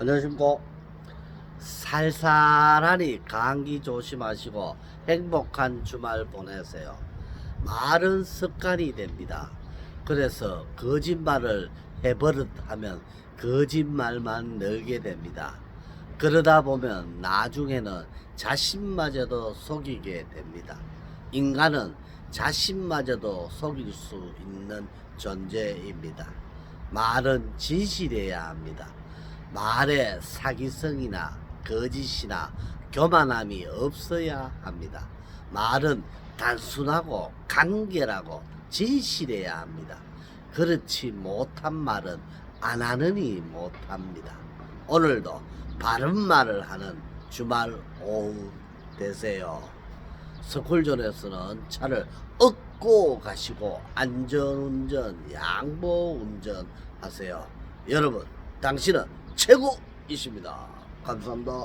안녕하십니까. 살살하니 감기 조심하시고 행복한 주말 보내세요. 말은 습관이 됩니다. 그래서 거짓말을 해버릇 하면 거짓말만 늘게 됩니다. 그러다 보면 나중에는 자신마저도 속이게 됩니다. 인간은 자신마저도 속일 수 있는 존재입니다. 말은 진실해야 합니다. 말에 사기성이나 거짓이나 교만함이 없어야 합니다. 말은 단순하고 간결하고 진실해야 합니다. 그렇지 못한 말은 안 하느니 못합니다. 오늘도 바른 말을 하는 주말 오후 되세요. 스쿨존에서는 차를 얻고 가시고 안전운전, 양보운전 하세요. 여러분, 당신은 최고이십니다. 감사합니다.